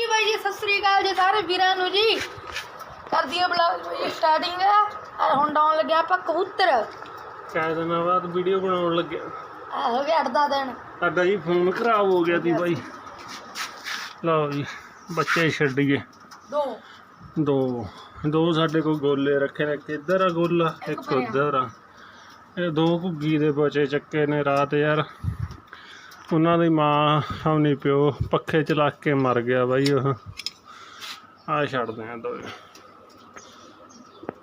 ਹਾਂਜੀ ਬਾਈ ਜੀ ਸਤਿ ਸ੍ਰੀ ਅਕਾਲ ਜੀ ਸਾਰੇ ਵੀਰਾਂ ਨੂੰ ਜੀ। ਕਰਦੀ ਆ ਬਲੌਗ ਜੀ ਸਟਾਰਟਿੰਗ ਆ। ਹੁਣ ਡਾਉਣ ਲੱਗਿਆ ਆਪਾਂ ਕਬੂਤਰ। ਕਾਹ ਦਿਨਾਂ ਬਾਅਦ ਵੀਡੀਓ ਬਣਾਉਣ ਲੱਗਿਆ। ਆ ਹੋ ਗਿਆ 8 ਦਿਨ। ਸਾਡਾ ਜੀ ਫੋਨ ਖਰਾਬ ਹੋ ਗਿਆ ਸੀ ਬਾਈ। ਲਓ ਜੀ ਬੱਚੇ ਛੱਡੀਏ। ਦੋ। ਦੋ। ਦੋ ਸਾਡੇ ਕੋਲ ਗੋਲੇ ਰੱਖੇ ਨੇ ਇੱਕ ਇੱਧਰ ਆ ਗੋਲਾ ਇੱਕ ਉੱਧਰ ਆ। ਇਹ ਦੋ ਘੁੱਗੀ ਦੇ ਬੱਚੇ ਚੱਕੇ ਨੇ ਰਾਤ ਯਾਰ। ਉਹਨਾਂ ਦੀ ਮਾਂ ਹਮਨੀ ਪਿਓ ਪੱਖੇ ਚਲਾ ਕੇ ਮਰ ਗਿਆ ਬਾਈ ਉਹ। ਆ ਛੱਡਦੇ ਆ ਦੋ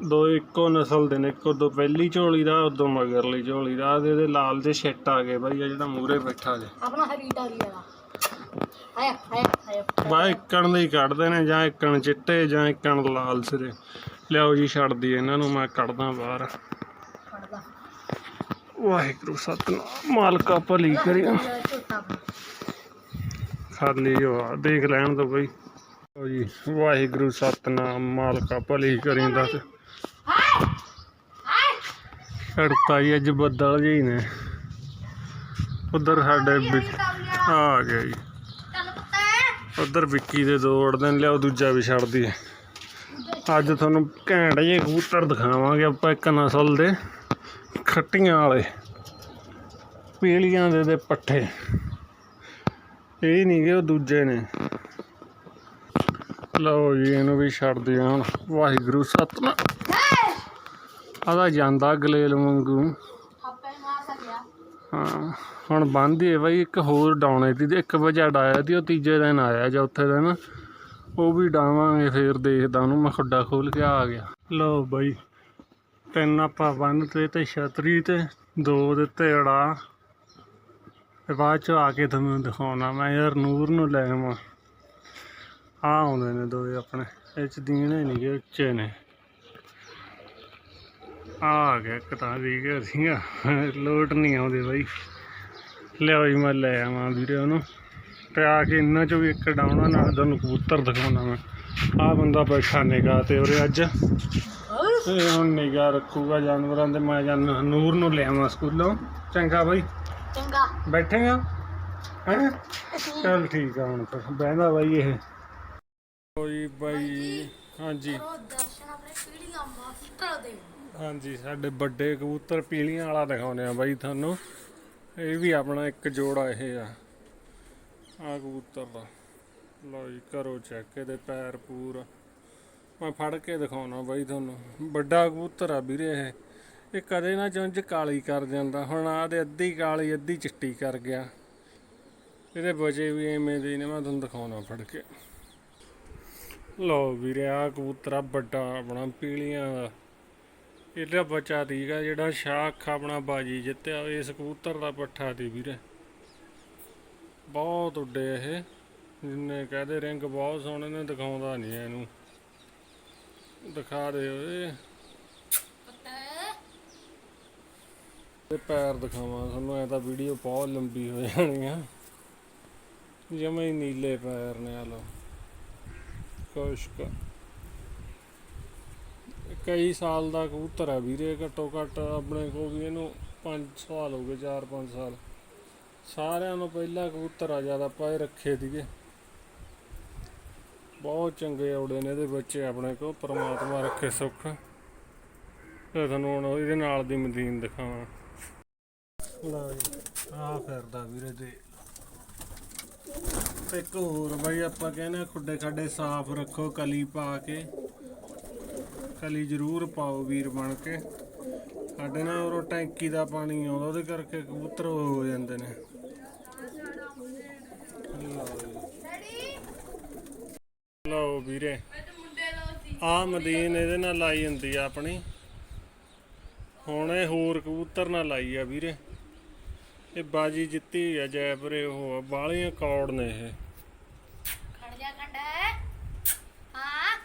ਦੋ ਇੱਕੋ ਨਸਲ ਦੇ ਨੇ ਇੱਕੋ ਤੋਂ ਪਹਿਲੀ ਝੋਲੀ ਦਾ ਉਦੋਂ ਮਗਰਲੀ ਝੋਲੀ ਦਾ। ਆਹ ਦੇ ਇਹਦੇ ਲਾਲ ਦੇ ਛਿੱਟ ਆ ਗਏ ਬਾਈ ਆ ਜਿਹੜਾ ਮੂਰੇ ਬੈਠਾ ਜੇ। ਆਪਣਾ ਹਰੀਟਾ ਵੀ ਵਾਲਾ। ਆਇਆ ਆਇਆ ਆਇਆ। ਬਾ ਇੱਕਣ ਦੇ ਹੀ ਕੱਢਦੇ ਨੇ ਜਾਂ ਇੱਕਣ ਚਿੱਟੇ ਜਾਂ ਇੱਕਣ ਲਾਲ ਸਿਰੇ। ਲਿਆਓ ਜੀ ਛੱਡਦੀ ਇਹਨਾਂ ਨੂੰ ਮੈਂ ਕੱਢਦਾ ਬਾਹਰ। ਵਾਹਿਗੁਰੂ ਸਤਨਾਮ, ਮਾਲਕਾ ਭਲੀ ਕਰੀ ਖਾਲੀ ਹੋ, ਦੇਖ ਲੈਣ ਦੋ ਬਈ। ਜੀ, ਵਾਹਿਗੁਰੂ ਸਤਨਾਮ, ਮਾਲਕਾ ਭਲੀ ਕਰੀ ਦੱਸ। ਹਾਏ ਛੜਤਾ ਜੀ ਅੱਜ ਬੱਦਲ ਜਿਹੀ ਨੇ। ਉਧਰ ਸਾਡੇ ਵਿੱਚ ਆ ਗਿਆ ਜੀ। ਚੱਲ ਉਧਰ ਵਿੱਕੀ ਦੇ ਦੋ ਉੜਦੇ ਨੇ, ਲਿਆਓ ਦੂਜਾ ਵੀ ਛੱਡਦੀ ਅੱਜ ਤੁਹਾਨੂੰ ਘੈਂਟ ਜਿਹੇ ਕਬੂਤਰ ਦਿਖਾਵਾਂਗੇ ਆਪਾਂ ਇੱਕ ਨਸਲ ਦੇ। ਖੱਟੀਆਂ ਵਾਲੇ, ਪੀਲੀਆਂ ਦੇ ਦੇ ਪੱਠੇ। ਇਹ ਨਹੀਂ ਗੇ ਉਹ ਦੂਜੇ ਨੇ। ਲਓ ਜੀ, ਇਹਨੂੰ ਵੀ ਛੱਡ ਦਿਆਂ ਹੁਣ। ਵਾਹਿਗੁਰੂ, ਸਤਨਾਮ। ਹਾਏ ਆਦਾ ਜਾਂਦਾ ਗਲੇਲ ਵਾਂਗੂ। ਹਾਂ, ਹੁਣ ਬੰਦੀ ਹੈ ਬਈ, ਇੱਕ ਹੋਰ ਡਾਉਣੇ ਦੀ ਇੱਕ ਵਜਾ ਡਾਇਆ ਤੀ ਉਹ ਤੀਜੇ ਦਿਨ ਆਇਆ ਚੌਥੇ ਦਿਨ। ਉਹ ਵੀ ਡਾਵਾਂਗੇ ਫੇਰ ਦੇਖਦਾ ਉਹਨੂੰ, ਮੈਂ ਖੁੱਡਾ ਖੋਲ ਕੇ ਆ ਗਿਆ। ਲਓ ਬਾਈ ਤਿੰਨ ਆਪਾਂ ਬੰਨ ਤੇ ਤੇ ਛਤਰੀ ਤੇ ਦੋ ਦਿੱਤੇ ਅੜਾ ਤੇ ਬਾਅਦ ਚ ਆ ਕੇ ਤੁਹਾਨੂੰ ਦਿਖਾਉਣਾ ਮੈਂ ਯਾਰ ਨੂਰ ਨੂੰ ਲੈ ਆਵਾਂ। ਆ ਆਉਂਦੇ ਨੇ ਦੋਏ ਆਪਣੇ, ਇਹ ਚ ਦੀਨੇ ਨਹੀਂ ਗੇ, ਉੱਚੇ ਨੇ। ਆ ਗਿਆ ਇੱਕ ਤਾਂ ਵੀ ਗਿਆ ਸੀਗਾ, ਲੋਟ ਨਹੀਂ ਆਉਂਦੇ ਬਾਈ। ਲਿਆਓ ਜੀ, ਮੈਂ ਲੈ ਆਵਾਂ ਵੀਰੇ ਉਹਨੂੰ। ਤੇ ਆ ਕੇ ਇਹਨਾਂ ਚੋਂ ਵੀ ਇੱਕ ਡਾਉਣਾ, ਨਾਲ ਤੁਹਾਨੂੰ ਕਬੂਤਰ ਦਿਖਾਉਣਾ ਮੈਂ। ਆ ਬੰਦਾ ਬੈਠਾ ਨਿਗਾਹ ਤੇ ਉਰੇ ਅੱਜ। ਤੇ ਹੁਣ ਨਿਗਾਹ ਰੱਖੂਗਾ ਜਾਨਵਰਾਂ ਦੇ ਮੈਂ ਜਾਨ ਨੂਰ ਨੂੰ ਲੈ ਆਵਾਂ ਸਕੂਲੋਂ। ਚੰਗਾ ਬਾਈ। ਚੰਗਾ। ਬੈਠੇਗਾ ਹੈ? ਚਲ ਠੀਕ ਆ ਹੁਣ ਫਿਰ। ਬਹਿੰਦਾ ਬਾਈ ਇਹ। ਜੀ ਬਾਈ ਹਾਂਜੀ। ਕਰੋ ਦਰਸ਼ਨ ਆਪਣੇ ਪੀੜੀਆਂ ਮਾਸਟਰ ਦੇ। ਹਾਂਜੀ ਸਾਡੇ ਵੱਡੇ ਕਬੂਤਰ ਪੀਲੀਆਂ ਵਾਲਾ ਦਿਖਾਉਨੇ ਆ ਬਾਈ ਤੁਹਾਨੂੰ। ਇਹ ਵੀ ਆਪਣਾ ਇੱਕ ਜੋੜਾ ਇਹ ਆ। ਆ ਕਬੂਤਰ ਦਾ। ਲਓ ਜੀ ਕਰੋ ਚੈੱਕ ਇਹਦੇ ਪੈਰ ਪੂਰ। ਮੈਂ ਫੜ ਕੇ ਦਿਖਾਉਣਾ ਬਾਈ ਤੁਹਾਨੂੰ। ਵੱਡਾ ਕਬੂਤਰ ਆ ਵੀਰੇ ਇਹ। ਇਹ ਕਦੇ ਨਾ ਚੁੰਝ ਕਾਲੀ ਕਰ ਜਾਂਦਾ। ਹੁਣ ਆ ਦੇ ਅੱਧੀ ਕਾਲੀ, ਅੱਧੀ ਚਿੱਟੀ ਕਰ ਗਿਆ। ਇਹਦੇ ਬਚੇ ਵੀ ਐਵੇਂ ਦੇ ਨੇ, ਮੈਂ ਤੁਹਾਨੂੰ ਦਿਖਾਉਣਾ ਫੜ ਕੇ। ਲਓ ਵੀਰੇ ਆ ਕਬੂਤਰ ਆ ਵੱਡਾ, ਆਪਣਾ ਪੀਲੀਆਂ ਦਾ। ਇਹਦਾ ਬੱਚਾ ਤੀਗਾ ਜਿਹੜਾ ਸ਼ਾਖ ਆਪਣਾ ਬਾਜੀ ਜਿੱਤਿਆ, ਇਸ ਕਬੂਤਰ ਦਾ ਪੱਠਾ ਦੀ ਵੀਰੇ। ਬਹੁਤ ਉੱਡੇ ਇਹ। ਜਿੰਨੇ ਕਹਦੇ, ਰਿੰਗ ਬਹੁਤ ਸੋਹਣੇ ਨੇ, ਦਿਖਾਉਂਦਾ ਨਹੀਂ ਇਹਨੂੰ। ਦਿਖਾ ਦੇ ਓਏ ਪੁੱਤ। ਤੇ ਪੈਰ ਦਿਖਾਵਾਂ ਤੁਹਾਨੂੰ ਐ ਤਾਂ ਵੀਡੀਓ ਬਹੁਤ ਲੰਬੀ ਹੋ ਜਾਣੀ ਆ। ਜਮੇ ਹੀ ਨੀਲੇ ਪੈਰ ਨੇ ਆ ਲੋ ਕੁਸ਼ਕ ਕਈ ਸਾਲ ਦਾ ਕਬੂਤਰ ਆ ਵੀਰੇ ਘੱਟੋ ਘੱਟ ਆਪਣੇ ਕੋਲ ਵੀ ਇਹਨੂੰ 5 ਸਾਲ ਹੋ ਗਏ 4-5 ਸਾਲ। ਸਾਰਿਆਂ ਨੂੰ ਪਹਿਲਾ ਕਬੂਤਰ ਆ ਜ਼ਿਆਦਾ ਪਾਏ ਰੱਖੇ ਸੀਗੇ। ਬਹੁਤ ਚੰਗੇ ਔੜੇ ਨੇ ਇਹਦੇ ਬੱਚੇ ਆਪਣੇ ਕੋਲ, ਪ੍ਰਮਾਤਮਾ ਰੱਖੇ ਸੁੱਖ। ਤੇ ਤੁਹਾਨੂੰ ਹੁਣ ਇਹਦੇ ਨਾਲ ਦੀ ਮਦੀਨ ਦਿਖਾਵਾਂ। ਲਓ ਜੀ ਆ ਫਿਰਦਾ ਵੀਰੇ ਦੇ ਇੱਕ ਹੋਰ ਬਾਈ, ਆਪਾਂ ਕਹਿੰਦੇ ਆ ਖੁੱਡੇ ਖਾਡੇ ਸਾਫ਼ ਰੱਖੋ, ਕਲੀ ਪਾ ਕੇ। ਕਲੀ ਜ਼ਰੂਰ ਪਾਓ ਵੀਰ ਬਣ ਕੇ। ਸਾਡੇ ਨਾਲ ਉਹ ਟੈਂਕੀ ਦਾ ਪਾਣੀ ਆਉਂਦਾ, ਉਹਦੇ ਕਰਕੇ ਕਬੂਤਰ ਹੋ ਜਾਂਦੇ ਨੇ ਲਓ ਜੀ। ਲਓ ਵੀਰੇ ਆ ਮਦੀਨ ਇਹਦੇ ਨਾਲ ਲਾਈ ਹੁੰਦੀ ਆ ਆਪਣੀ। ਹੁਣ ਇਹ ਹੋਰ ਕਬੂਤਰ ਨਾਲ ਲਾਈ ਆ ਵੀਰੇ। ਇਹ ਬਾਜੀ ਜਿੱਤੀ ਹੋਈ ਆ ਜੈਪੁਰੇ ਉਹ ਬਾਲੀਆਂ ਕੌੜ ਨੇ ਇਹ। ਖੜ ਜਾ ਕੰਡਾ। ਹਾਂ।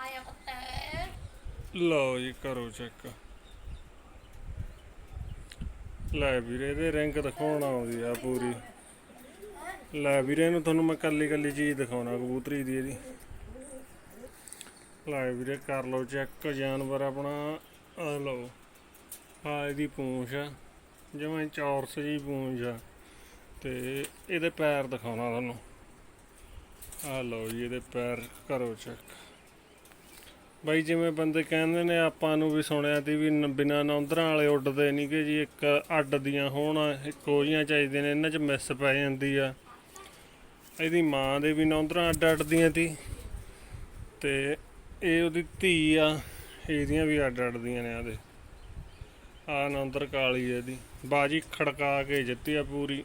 ਆਇਆ ਪੁੱਤ ਲਓ ਜੀ ਕਰੋ ਚੈੱਕ। ਲੈ ਵੀਰੇ ਇਹਦੇ ਰਿੰਗ ਦਿਖਾਉਣ ਆਉਂਦੀ ਆ ਪੂਰੀ। ਲੈ ਵੀਰੇ ਇਹਨੂੰ ਤੁਹਾਨੂੰ ਮੈਂ ਕੱਲੀ ਕੱਲੀ ਚੀਜ਼ ਦਿਖਾਉਣਾ ਕਬੂਤਰੀ ਦੀ ਇਹਦੀ। ਲੈ ਵੀਰੇ ਕਰ ਲਓ ਚੈੱਕ ਜਾਨਵਰ ਆਪਣਾ, ਆ ਲਓ। ਆ ਇਹਦੀ ਪੂੰਛ ਆ, ਜਿਵੇਂ ਚੌਰਸ ਜੀ ਪੂੰਛ ਆ। ਤੇ ਇਹਦੇ ਪੈਰ ਦਿਖਾਉਣਾ ਤੁਹਾਨੂੰ। ਆ ਲਓ ਜੀ, ਇਹਦੇ ਪੈਰ ਕਰੋ ਚੈੱਕ ਬਾਈ, ਜਿਵੇਂ ਬੰਦੇ ਕਹਿੰਦੇ ਨੇ, ਆਪਾਂ ਨੂੰ ਵੀ ਸੁਣਿਆ ਤੀ ਵੀ ਨ- ਬਿਨਾਂ ਨੌਂਦਰਾਂ ਵਾਲੇ ਉੱਡਦੇ ਨਹੀਂ ਕਿ ਜੀ, ਇੱਕ ਅੱਡ ਦੀਆਂ ਹੋਣ, ਇੱਕੋ ਜਿਹੀਆਂ ਚਾਹੀਦੀਆਂ ਨੇ, ਇਹਨਾਂ 'ਚ ਮਿਸ ਪੈ ਜਾਂਦੀ ਆ। ਇਹਦੀ ਮਾਂ ਦੇ ਵੀ ਨੌਂਦਰਾਂ ਅੱਡ ਅੱਡ ਦੀਆਂ ਤੀ ਤੇ ਇਹ ਉਹਦੀ ਧੀ ਆ, ਇਹਦੀਆਂ ਵੀ ਅੱਡ ਅੱਡ ਦੀਆਂ ਨੇ ਆਦੇ ਆ ਨੰਦਰ ਕਾਲੀ ਆ ਇਹਦੀ। ਬਾਜੀ ਖੜਕਾ ਕੇ ਜਿੱਤੀ ਆ ਪੂਰੀ।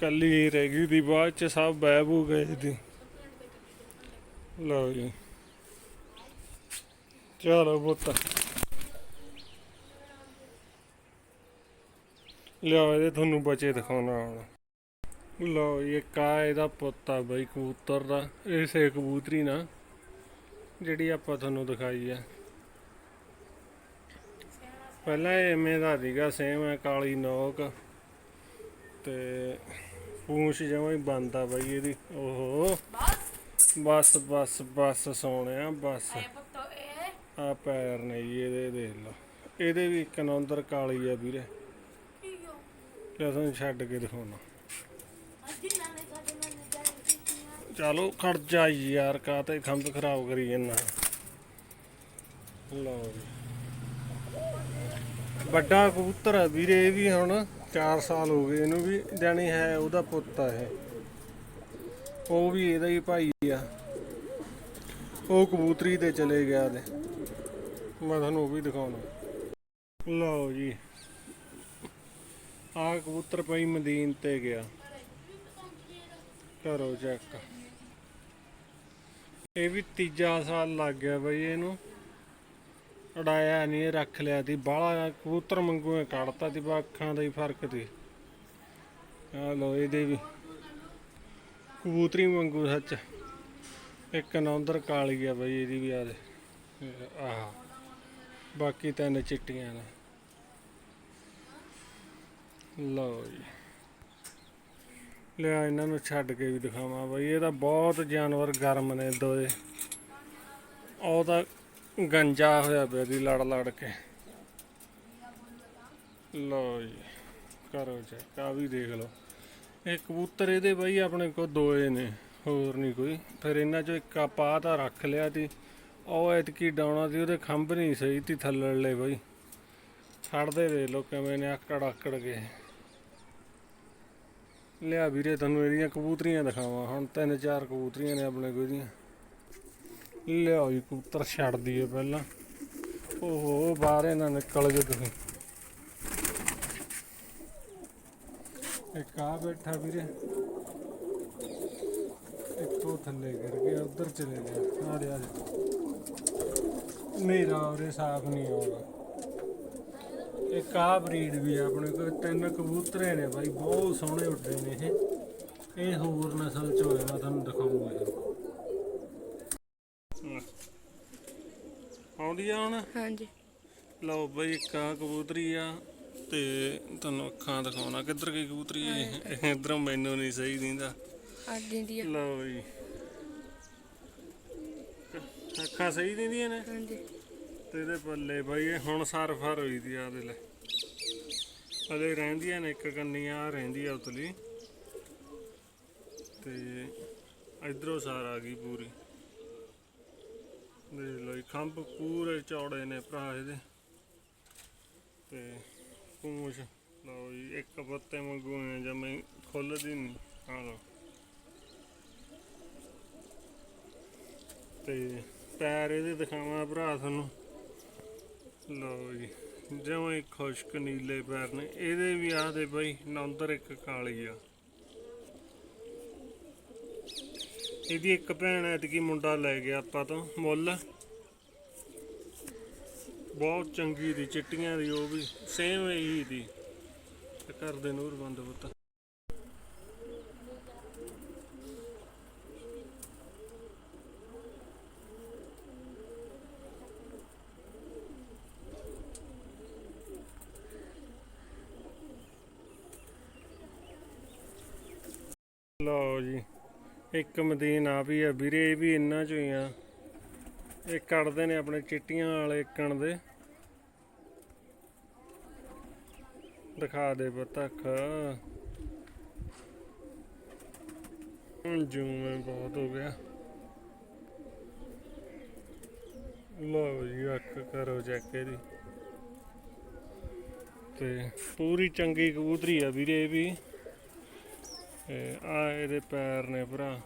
ਕੱਲੀ ਰਹਿ ਗਈ ਦੀ, ਬਾਅਦ ਚ ਸਭ ਬੈਬੂ ਗਏ ਦੀ ਲਓ ਜੀ। ਚਲੋ ਪੁੱਤ। ਲਿਆਓ, ਇਹਦੇ ਤੁਹਾਨੂੰ ਬਚੇ ਦਿਖਾਉਣਾ ਹੁਣ। ਲਓ ਇਹ ਕਾ ਇਹਦਾ ਪੁੱਤ ਆ ਬਈ ਕਬੂਤਰ ਦਾ। ਇਸੇ ਕਬੂਤਰੀ ਨਾ। ਜਿਹੜੀ ਆਪਾਂ ਤੁਹਾਨੂੰ ਦਿਖਾਈ ਆ। ਪਹਿਲਾਂ ਇਹ ਐਵੇਂ ਦਾ ਸੀਗਾ ਸੇਮ ਹੈ ਕਾਲੀ ਨੋਕ ਤੇ ਪੂੰਛ ਜਮਾਂ ਹੀ ਬੰਦ ਬਾਈ ਇਹਦੀ। ਓਹੋ। ਬਸ ਬਸ ਬਸ ਸੋਹਣਿਆ ਬਸ। ਆ ਪੈਰ ਨੇ ਜੀ ਇਹਦੇ ਦੇਖ ਲਓ। ਇਹਦੇ ਵੀ ਇੱਕ ਨੌਂਦਰ ਕਾਲੀ ਆ ਵੀਰੇ। ਲੈ ਤੁਹਾਨੂੰ ਛੱਡ ਕੇ ਦਿਖਾਉਣਾ। ਚਲੋ ਖੜ ਜਾ ਯਾਰ ਕਾ ਤੇ ਖੰਭ ਖਰਾਬ ਕਰੀ ਜੰਨਾ ਲਓ ਜੀ। ਵੱਡਾ ਕਬੂਤਰ ਆ ਵੀਰੇ, ਇਹ ਵੀ ਹੁਣ 4 ਸਾਲ ਹੋ ਗਏ ਇਹਨੂੰ ਵੀ, ਜਾਣੀ ਹੈ ਉਹਦਾ ਪੁੱਤ ਆ ਇਹ। ਉਹ ਵੀ ਇਹਦਾ ਹੀ ਭਾਈ ਆ। ਉਹ ਕਬੂਤਰੀ ਤੇ ਚਲੇ ਗਿਆ ਤੇ। ਮੈਂ ਤੁਹਾਨੂੰ ਉਹ ਵੀ ਦਿਖਾਉਣਾ। ਲਓ ਜੀ। ਆ ਕਬੂਤਰ ਪਈ ਮਦੀਨ ਤੇ ਗਿਆ। ਕਰੋ ਚੈੱਕ। ਇਹ ਵੀ ਤੀਜਾ ਸਾਲ ਲੱਗ ਗਿਆ ਬਈ ਇਹਨੂੰ। ਉਡਾਇਆ ਨਹੀਂ ਇਹ ਰੱਖ ਲਿਆ ਤੀ ਬਾਹਲਾ ਕਬੂਤਰ ਮੰਗੂ ਕੱਢਤਾ ਤੀ ਬਾਖਾਂ ਦਾ ਹੀ ਫ਼ਰਕ ਤੀ ਆ ਲੋ ਇਹਦੇ ਵੀ। ਕਬੂਤਰੀ ਮੰਗੂ ਸੱਚ। ਇੱਕ ਨੌਂਦਰ ਕਾਲੀ ਆ ਬਈ ਇਹਦੀ ਵੀ ਆ ਦੇ ਆਹ। ਬਾਕੀ ਤਿੰਨ ਚਿੱਟੀਆਂ ਨੇ। ਲਓ ਜੀ। ਲਿਆ ਇਹਨਾਂ ਨੂੰ ਛੱਡ ਕੇ ਵੀ ਦਿਖਾਵਾਂ ਬਈ, ਇਹ ਤਾਂ ਬਹੁਤ ਜਾਨਵਰ ਗਰਮ ਨੇ ਦੋਏ। ਉਹ ਤਾਂ ਗੰਜਾ ਹੋਇਆ ਪਿਆ ਦੀ ਲੜ ਲੜ ਕੇ। ਲਓ ਜੀ, ਕਰੋ ਚੈੱਕ ਆ ਵੀ ਦੇਖ ਲਓ। ਇਹ ਕਬੂਤਰ ਇਹਦੇ ਬਈ ਆਪਣੇ ਕੋਲ ਦੋਏ ਨੇ, ਹੋਰ ਨਹੀਂ ਕੋਈ। ਫਿਰ ਇਹਨਾਂ ਚੋਂ ਇੱਕ ਆਪਾਂ ਤਾਂ ਰੱਖ ਲਿਆ ਤੀ ਉਹ ਐਤਕੀ ਡਾਉਣਾ ਸੀ, ਉਹਦੇ ਖੰਭ ਨਹੀਂ ਸਹੀ ਤੀ ਥੱਲੜੇ ਬਈ। ਛੱਡਦੇ ਦੇ ਲੋ ਕਿਵੇਂ ਨੇ ਆਕੜ ਆਕੜ ਕੇ। ਲਿਆ ਵੀਰੇ, ਤੁਹਾਨੂੰ ਇਹਦੀਆਂ ਕਬੂਤਰੀਆਂ ਦਿਖਾਵਾਂ। ਹੁਣ ਤਿੰਨ ਚਾਰ ਕਬੂਤਰੀਆਂ ਨੇ ਆਪਣੇ ਕੋਲ ਇਹਦੀਆਂ। ਲਿਆਓ ਜੀ, ਕਬੂਤਰ ਛੱਡ ਦਈਏ ਪਹਿਲਾਂ। ਓਹੋ, ਬਾਹਰ ਇਹਨਾਂ ਨਿਕਲ ਗਏ ਤੁਸੀਂ। ਇੱਕ ਆ ਬੈਠਾ ਵੀਰੇ। ਇੱਕ ਥੱਲੇ ਗਿਰ ਗਿਆ, ਉਧਰ ਚਲੇ ਗਿਆ। ਆ ਰਿਹਾ ਮੇਰਾ ਉਰੇ ਸਾਫ਼ ਨਹੀਂ ਆਉਂਦਾ। ਇੱਕ ਆ ਬਰੀਡ ਵੀ ਆ ਆਪਣੇ ਕੋਲ ਤਿੰਨ ਕਬੂਤਰੇ ਨੇ ਬਾਈ ਬਹੁਤ ਸੋਹਣੇ ਉੱਡੇ ਨੇ ਇਹ। ਇਹ ਹੋਰ ਨਸਲ ਚ ਹੋਏ ਮੈਂ ਤੁਹਾਨੂੰ ਦਿਖਾਉਂਗਾ ਆਉਂਦੀ ਆ ਹੁਣ? ਹਾਂਜੀ। ਲਓ ਬਈ ਇੱਕ ਆ ਕਬੂਤਰੀ ਆ ਤੇ ਤੁਹਾਨੂੰ ਅੱਖਾਂ ਦਿਖਾਉਣਾ ਕਿੱਧਰ ਗਈ ਕਬੂਤਰੀ ਇਹ? ਇਧਰੋਂ ਮੈਨੂੰ ਨਹੀਂ ਸਹੀ ਦਿੰਦਾ। ਲਓ ਜੀ ਅੱਖਾਂ ਸਹੀ ਦਿੰਦੀਆਂ ਨੇ? ਹਾਂਜੀ। ਤੇ ਇਹਦੇ ਪੱਲੇ ਬਾਈ ਇਹ ਹੁਣ ਸਾਰ ਫਰ ਹੋਈ ਦੀ ਆ ਦੇ ਲੈ। ਹਲੇ ਰਹਿੰਦੀਆਂ ਨੇ ਇੱਕ ਕੰਨੀ ਆ ਰਹਿੰਦੀ ਆ ਉਤਲੀ। ਤੇ ਇਧਰੋਂ ਸਾਰ ਆ ਗਈ ਪੂਰੀ। ਦੇਖ ਲਓ ਜੀ, ਖੰਭ ਪੂਰੇ ਚੌੜੇ ਨੇ ਭਰਾ ਇਹਦੇ। ਤੇ ਪੂਛ ਲਓ ਜੀ ਇੱਕ ਪੱਤੇ ਮੰਗੂ ਐ ਜਮੇ ਖੁੱਲਦੀ ਨਹੀਂ ਆ ਲਓ। ਤੇ ਪੈਰ ਇਹਦੇ ਦਿਖਾਵਾਂ ਭਰਾ ਤੁਹਾਨੂੰ। ਲਓ ਜੀ। ਜਿਵੇਂ ਖੁਸ਼ਕ ਨੀਲੇ ਪੈਰ ਨੇ, ਇਹਦੇ ਵੀ ਆ ਦੇ ਬਈ ਨੰਦਰ ਇੱਕ ਕਾਲੀ ਆ। ਇਹਦੀ ਇੱਕ ਭੈਣ ਐਤਕੀ ਮੁੰਡਾ ਲੈ ਗਿਆ ਆਪਾਂ ਤੋਂ, ਮੁੱਲ। ਬਹੁਤ ਚੰਗੀ ਦੀ, ਚਿੱਟੀਆਂ ਦੀ, ਉਹ ਵੀ ਸੇਮ ਇਹੀ ਦੀ। ਤੇ ਕਰਦੇ ਨੂਰ ਬੰਦ ਪੁੱਤ ਲਓ ਜੀ ਇੱਕ ਮਦੀਨ ਆ ਵੀ ਆ ਵੀਰੇ, ਇਹ ਵੀ ਇੰਨਾ ਚੋਂ ਹੀ ਆ। ਇਹ ਕੱਢਦੇ ਨੇ ਆਪਣੇ ਚਿੱਟੀਆਂ ਵਾਲੇ ਕਣ ਦੇ। ਦਿਖਾ ਦੇ ਪਤਖ ਜੂਮ ਬਹੁਤ ਹੋ ਗਿਆ। ਲਓ ਜੀ ਅੱਖ ਕਰੋ ਚੈੱਕ ਇਹਦੀ। ਤੇ ਪੂਰੀ ਚੰਗੀ ਕਬੂਤਰੀ ਆ ਵੀਰੇ ਵੀ। ਵੀ ਆ ਇਹਦੇ ਪੈਰ ਨੇ ਭਰਾ।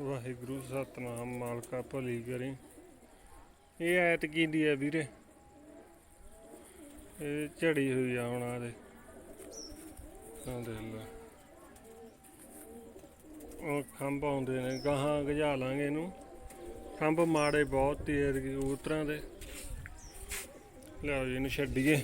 ਵਾਹਿਗੁਰੂ, ਸਤਨਾਮ, ਮਾਲਕਾ, ਭਲੀ ਕਰੀ। ਇਹ ਐਤਕੀ ਦੀ ਆ ਵੀਰੇ। ਇਹ ਝੜੀ ਹੋਈ ਆ ਹੁਣ ਆ ਦੇ। ਆ ਦੇਖ ਲਓ। ਉਹ ਖੰਭ ਆਉਂਦੇ ਨੇ, ਗਾਹਾਂ ਗਜਾ ਲਾਂਗੇ ਇਹਨੂੰ। ਖੰਭ ਮਾੜੇ ਬਹੁਤ ਤੇਜ਼ ਕਬੂਤਰਾਂ ਦੇ। ਲਿਆਓ ਜੀ, ਇਹਨੂੰ ਛੱਡੀਏ।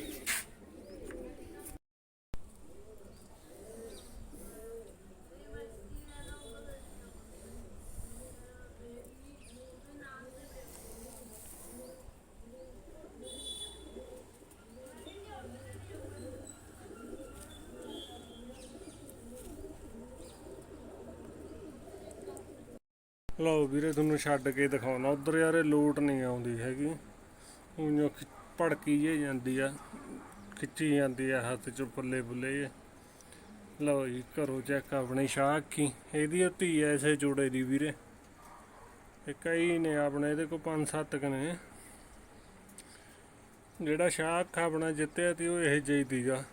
ਲਓ ਵੀਰੇ ਤੁਹਾਨੂੰ ਛੱਡ ਕੇ ਦਿਖਾਉਣਾ। ਉਧਰ ਯਾਰ ਇਹ ਲੋਟ ਨਹੀਂ ਆਉਂਦੀ ਹੈਗੀ। ਉਹ ਭੜਕੀ ਜੇ ਜਾਂਦੀ ਆ। ਖਿੱਚੀ ਜਾਂਦੀ ਆ ਹੱਥ ਚ ਪੱਲੇ ਪੁੱਲੇ ਜੇ। ਲਓ ਜੀ, ਘਰੋਂ ਚੈੱਕ ਆਪਣੀ ਸ਼ਾਹ ਅੱਖੀ ਇਹਦੀ ਉਹ ਧੀ ਐ ਐਸੇ ਜੋੜੇ ਦੀ ਵੀਰੇ। ਤੇ ਕਈ ਨੇ ਆਪਣੇ, ਇਹਦੇ ਕੋਲ ਪੰਜ ਸੱਤ ਕ ਨੇ। ਜਿਹੜਾ ਸ਼ਾਹ ਅੱਖ ਆਪਣਾ ਜਿੱਤਿਆ ਤੀ ਉਹ ਇਹ ਜਿਹੀ ਤੀਗਾ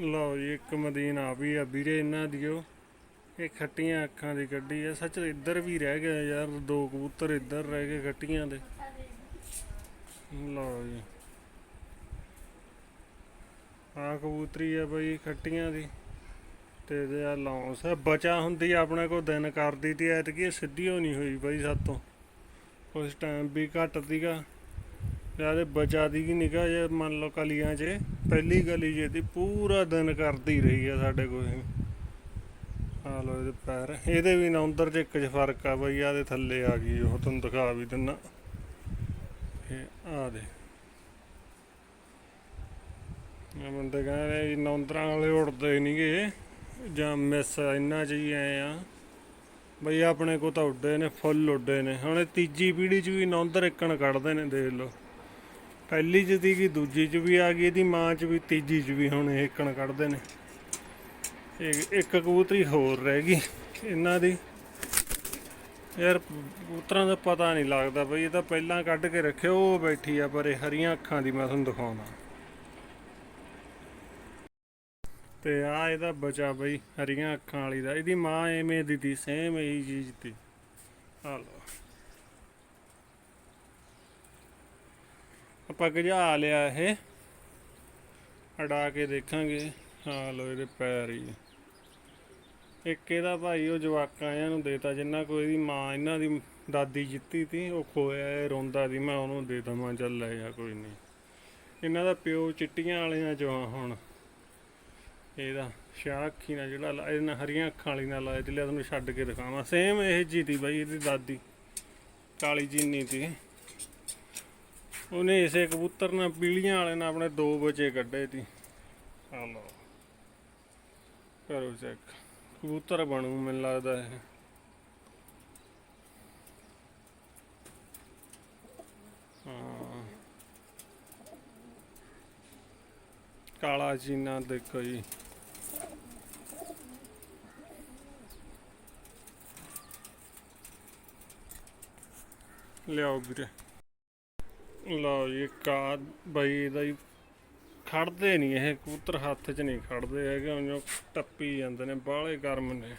ਲਓ ਜੀ, ਇੱਕ ਮਦੀਨ ਆ ਵੀ ਆ ਵੀਰੇ, ਇਹਨਾਂ ਦੀਓ। ਇਹ ਖੱਟੀਆਂ ਅੱਖਾਂ ਦੀ ਗੱਡੀ ਆ। ਸੱਚ ਇੱਧਰ ਵੀ ਰਹਿ ਗਿਆ ਯਾਰ, ਦੋ ਕਬੂਤਰ ਇੱਧਰ ਰਹਿ ਗਏ ਖੱਟੀਆਂ ਦੇ। ਲਓ ਜੀ। ਆ ਕਬੂਤਰੀ ਆ ਬਈ, ਖੱਟੀਆਂ ਦੀ। ਤੇ ਇਹਦੇ ਆ ਲੌਂਸ ਆ। ਬਚਾ ਹੁੰਦੀ ਆਪਣੇ ਕੋਲ ਦਿਨ ਕਰਦੀ ਤੀ ਐਤਕੀ ਇਹ ਸਿੱਧੀ ਹੋਣੀ ਹੋਈ ਬਈ ਸਾਤੋਂ। ਉਸ ਟਾਈਮ ਵੀ ਘੱਟ ਸੀਗਾ। ਜਿਆਦੇ ਬਚਾ ਦੀ ਕੀ ਨਿਕਾ ਜੇ, ਮੰਨ ਲਓ ਕਲੀਆਂ 'ਚ, ਪਹਿਲੀ ਗਲੀ ਜੇ ਦੀ ਪੂਰਾ ਦਿਨ ਕਰਦੀ ਰਹੀ ਆ ਸਾਡੇ ਕੋਲ। ਆ ਲੋ ਇਹਦੇ ਪੈਰ, ਇਹਦੇ ਵੀ ਨਾ ਅੰਦਰ 'ਚ ਇੱਕ 'ਚ ਫ਼ਰਕ ਆ ਬਈ ਆ ਦੇ ਥੱਲੇ ਆ ਗਈ ਉਹ, ਤੁਹਾਨੂੰ ਦਿਖਾ ਵੀ ਦਿੰਨਾ। ਇਹ ਆ ਦੇ। ਇਹ ਬੰਦੇ ਕਹਿੰਦੇ ਜੀ ਨੌਂਦਰਾਂ ਵਾਲੇ ਉੜਦੇ ਨਹੀਂਗੇ ਜਾਂ ਮਿਸ ਇੰਨਾ ਚ ਹੀ ਆਏ ਆ। ਬਈ ਆਪਣੇ ਕੋ ਤਾਂ ਉੱਡੇ ਨੇ, ਫੁੱਲ ਉੱਡੇ ਨੇ। ਹੁਣ ਇਹ ਤੀਜੀ ਪੀੜ੍ਹੀ ਚ ਵੀ ਨੌਂਦਰ ਇੱਕਣ ਕੱਢਦੇ ਨੇ, ਦੇਖ ਲਓ। ਪਹਿਲੀ ਚ ਦੀ ਦੂਜੀ ਚ ਵੀ ਆ ਗਈ, ਇਹਦੀ ਮਾਂ ਚ ਵੀ, ਤੀਜੀ ਚ ਵੀ ਹੁਣ ਇਹ ਇੱਕਣ ਕੱਢਦੇ ਨੇ। ਇੱਕ ਕਬੂਤਰੀ ਹੋਰ ਰਹਿ ਗਈ ਇਹਨਾਂ ਦੀ। ਯਾਰ, ਕਬੂਤਰਾਂ ਦਾ ਪਤਾ ਨਹੀਂ ਲੱਗਦਾ ਬਈ, ਇਹ ਤਾਂ ਪਹਿਲਾਂ ਕੱਢ ਕੇ ਰੱਖਿਓ ਉਹ ਬੈਠੀ ਆ, ਪਰ ਇਹ ਹਰੀਆਂ ਅੱਖਾਂ ਦੀ ਮੈਂ ਤੁਹਾਨੂੰ ਦਿਖਾਉਣਾ ਤੇ ਆ ਇਹਦਾ ਬਚਾ ਬਈ, ਹਰੀਆਂ ਅੱਖਾਂ ਵਾਲੀ ਦਾ। ਇਹਦੀ ਮਾਂ ਐਵੇਂ ਦੀ ਤੀ ਸੇਮ ਇਹੀ ਚੀਜ਼ ਤੀ। ਆ ਲਓ। ਆਪਾਂ ਗਜਾ ਲਿਆ ਇਹ। ਅੜਾ ਕੇ ਦੇਖਾਂਗੇ। ਹਾਂ ਲੋ ਇਹਦੇ ਪੈਰ ਹੀ ਇੱਕ ਇਹਦਾ ਭਾਈ, ਉਹ ਜਵਾਕਾਂ ਇਹਨਾਂ ਨੂੰ ਦੇਤਾ, ਜਿੰਨਾ ਕੋਈ ਇਹਦੀ ਮਾਂ, ਇਹਨਾਂ ਦੀ ਦਾਦੀ ਜਿੱਤੀ ਤੀ, ਉਹ ਖੋਇਆ ਇਹ ਰੋਂਦਾ ਦੀ, ਮੈਂ ਉਹਨੂੰ ਦੇ ਦਵਾਂ, ਚੱਲ ਲੈ ਜਾ, ਕੋਈ ਨਹੀਂ। ਇਹਨਾਂ ਦਾ ਪਿਓ ਚਿੱਟੀਆਂ ਵਾਲੀਆਂ ਚੋਂ ਆ ਹੁਣ। ਇਹਦਾ ਸ਼ਾਹ ਅੱਖੀ ਨਾਲ ਜਿਹੜਾ ਇਹਨਾਂ ਹਰੀਆਂ ਅੱਖਾਂ ਵਾਲੀ ਨਾਲ ਲਾਇਆ ਤੇ ਲਿਆ ਤੁਹਾਨੂੰ ਛੱਡ ਕੇ ਦਿਖਾਵਾਂ। ਸੇਮ ਇਹ ਜੀ ਤੀ ਬਾਈ, ਇਹਦੀ ਦਾਦੀ। ਕਾਲੀ ਜਿੰਨੀ ਤੀ। ਉਹਨੇ ਇਸੇ ਕਬੂਤਰ ਨਾਲ ਪੀਲੀਆਂ ਵਾਲੇ ਨਾਲ ਆਪਣੇ ਦੋ ਬੱਚੇ ਕੱਢੇ ਤੀ ਆ ਲਓ ਕਰੋ ਚੈੱਕ ਕਬੂਤਰ ਬਣੂ ਮੈਨੂੰ ਲੱਗਦਾ ਇਹ। ਹਾਂ। ਕਾਲਾ ਚੀਨਾ ਦੇਖੋ ਜੀ। ਲਿਆਓ ਵੀਰੇ। ਲਓ ਜੀ ਕਾ ਬਈ ਇਹਦਾ ਖੜਦੇ ਨਹੀਂ, ਇਹ ਕਬੂਤਰ ਹੱਥ 'ਚ ਨਹੀਂ ਖੜਦੇ ਹੈਗੇ ਉਹ ਟੱਪੀ ਜਾਂਦੇ ਨੇ, ਬਾਹਲੇ ਗਰਮ ਨੇ।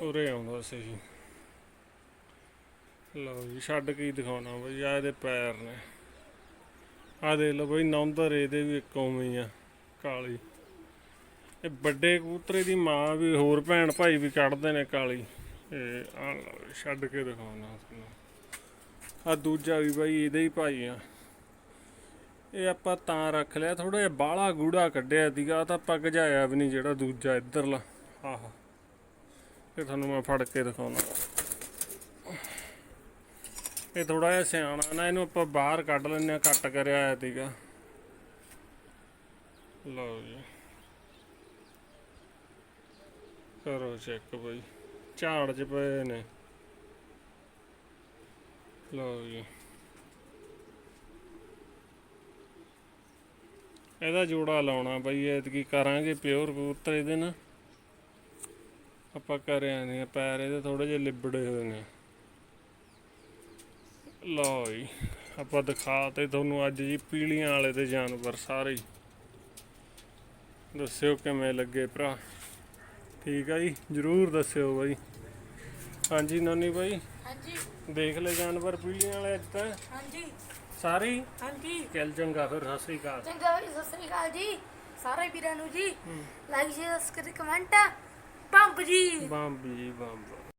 ਉਰੇ ਆਉਂਦਾ ਸਹੀ ਲਓ ਜੀ, ਛੱਡ ਕੇ ਹੀ ਦਿਖਾਉਣਾ ਬਈ ਆ ਇਹਦੇ ਪੈਰ ਨੇ। ਆ ਦੇ ਲਓ ਬਈ, ਨੌਂਦਰ ਇਹਦੇ ਵੀ ਇੱਕ ਉਵੇਂ ਆ, ਕਾਲੀ। ਇਹ ਵੱਡੇ ਕਬੂਤਰੇ ਦੀ ਮਾਂ ਵੀ, ਹੋਰ ਭੈਣ ਭਾਈ ਵੀ ਕੱਢਦੇ ਨੇ ਕਾਲੀ। ਇਹ ਆ ਛੱਡ ਕੇ ਦਿਖਾਉਣਾ ਤੁਹਾਨੂੰ। ਆ ਦੂਜਾ ਵੀ ਬਾਈ ਇਹਦੇ ਹੀ ਭਾਈ ਆ। ਇਹ ਆਪਾਂ ਤਾਂ ਰੱਖ ਲਿਆ ਥੋੜਾ ਜਿਹਾ ਬਾਲਾ ਗੂੜਾ ਕੱਢਿਆ ਸੀਗਾ ਤਾਂ ਆਪਾਂ ਗਜਾਇਆ ਵੀ ਨਹੀਂ ਜਿਹੜਾ ਦੂਜਾ ਇੱਧਰਲਾ। ਆਹ, ਇਹ ਤੁਹਾਨੂੰ ਮੈਂ ਫੜ ਕੇ ਦਿਖਾਉਣਾ। ਇਹ ਥੋੜਾ ਜਿਹਾ ਸਿਆਣਾ ਨਾ, ਇਹਨੂੰ ਆਪਾਂ ਬਾਹਰ ਕੱਢ ਲੈਂਦੇ ਆ ਕੱਟ ਕਰਿਆ ਆਇਆ ਸੀਗਾ। ਲਓ ਜੀ। ਕਰੋ ਚੈੱਕ ਬਈ। ਝਾੜ 'ਚ ਪਏ ਨੇ। ਲਓ ਜੀ। ਇਹਦਾ ਜੋੜਾ ਲਾਉਣਾ ਬਈ, ਐਤਕੀ ਕਰਾਂਗੇ ਪਿਓਰ ਕਬੂਤਰ ਇਹਦੇ ਨਾਲ। ਆਪਾਂ ਕਰਿਆ ਨਹੀਂ ਪੈਰ ਇਹਦੇ ਥੋੜੇ ਜਿਹੇ ਲਿਬੜੇ ਹੋਏ ਨੇ। ਲਓ ਜੀ, ਆਪਾਂ ਦਿਖਾਤੇ ਤੁਹਾਨੂੰ ਅੱਜ ਜੀ ਪੀਲੀਆਂ ਵਾਲੇ ਤੇ ਜਾਨਵਰ ਸਾਰੇ ਦੱਸਿਓ ਕਿਵੇਂ ਲੱਗੇ ਭਰਾ। ਠੀਕ ਆ ਜੀ, ਜਰੂਰ ਦੱਸਿਓ ਬਾਈ। ਹਾਂਜੀ, ਨਾਨੀ ਬਾਈ। ਹਾਂਜੀ। ਦੇਖ ਲੈ ਜਾਨਵਰ ਪੀਲੀਆਂ ਵਾਲੇ ਅੱਜ ਤਾਂ। ਹਾਂਜੀ। ਸਾਰੇ? ਹੀ? ਹਾਂਜੀ। ਚੱਲ ਚੰਗਾ ਫਿਰ ਸਤਿ ਸ੍ਰੀ ਅਕਾਲ। ਚੰਗਾ ਜੀ ਸਤਿ ਸ੍ਰੀ ਅਕਾਲ ਜੀ। ਸਾਰੇ ਵੀਰਾਂ ਨੂੰ ਜੀ ਲਾਈਕ ਸ਼ੇਅਰ ਸਬਸਕ੍ਰਾਈਬ ਕਮੈਂਟ ਪੰਪ ਜੀ। ਬੰਬ ਜੀ ਬੰਬ